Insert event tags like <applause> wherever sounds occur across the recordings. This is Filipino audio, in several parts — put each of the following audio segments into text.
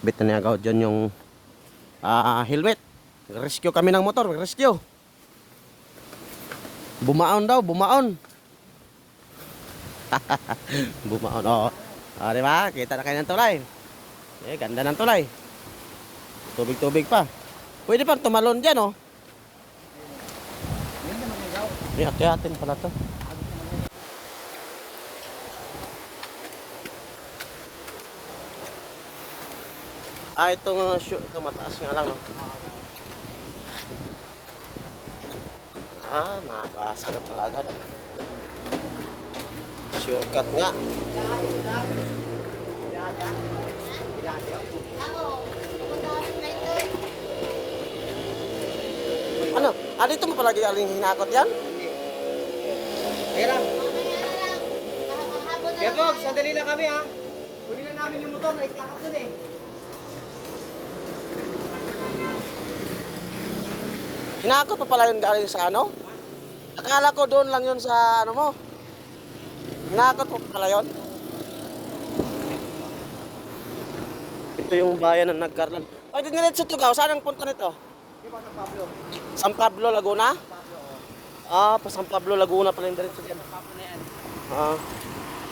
Bit na niya dyan yung ah, helmet. Rescue kami ng motor, rescue. Bumaon daw, bumaon. <laughs> bumaon, oo. Ah, di ba? Kita na kayo ng tulay. Eh, ganda ng tulay. Tubig-tubig pa. Pwede pang tumalon dyan, oh. Hindi, ati-atin pala to. Ah, itong shoot, ito mataas nga lang, no? Ah, nakakasarap na agad. Shortcut nga. Ano? Ah, dito mo palagi aling hinakot yan? Kaya lang. Kaya Bog, sandali lang kami ha. Kunin na namin yung motor, naitakap dun eh. Hinakot pa pala yun galing sa ano? Akala ko doon lang yun sa ano mo. Hinakot pa pala yun. Ito yung bayan ng Nagkarlan. Ay, di niretso to ka. Saan ang punta nito? Di ba sa Pablo? San Pablo, Laguna? Pablo, oh. Ah, pa San Pablo, Laguna pala yung diretso dyan. Pablo na yan. Ah.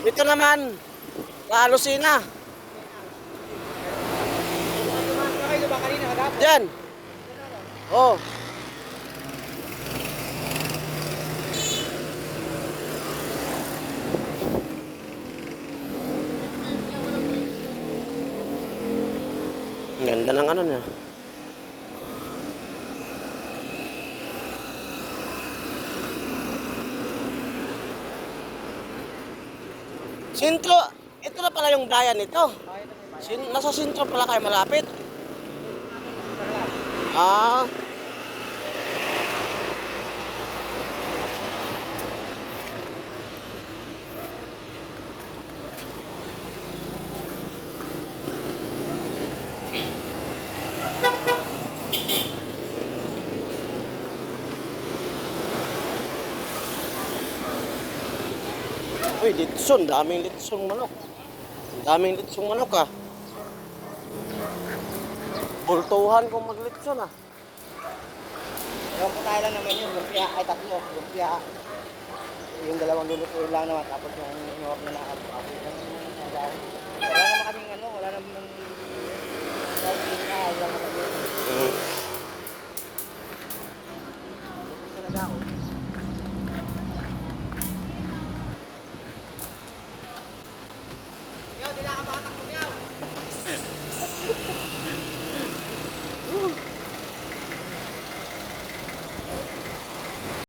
Ito naman, sa Lucina. Diyan. Oh. Ganda ng ano niya. Sintro, ito na pala yung bayan nito. Sin nasa sentro pala kayo malapit. Ah. Uy, litson. Daming litsong manok. Daming litsong manok ah. Bultuhan kung maglitson ah. Ewan ko tayo lang naman yun, lumpia, ay tatlo, lumpia. Yung dalawang lulutuin lang naman, tapos yung inorder na ako. Wala naman kaming ano, wala naman wala naman. Mm. Talaga ako.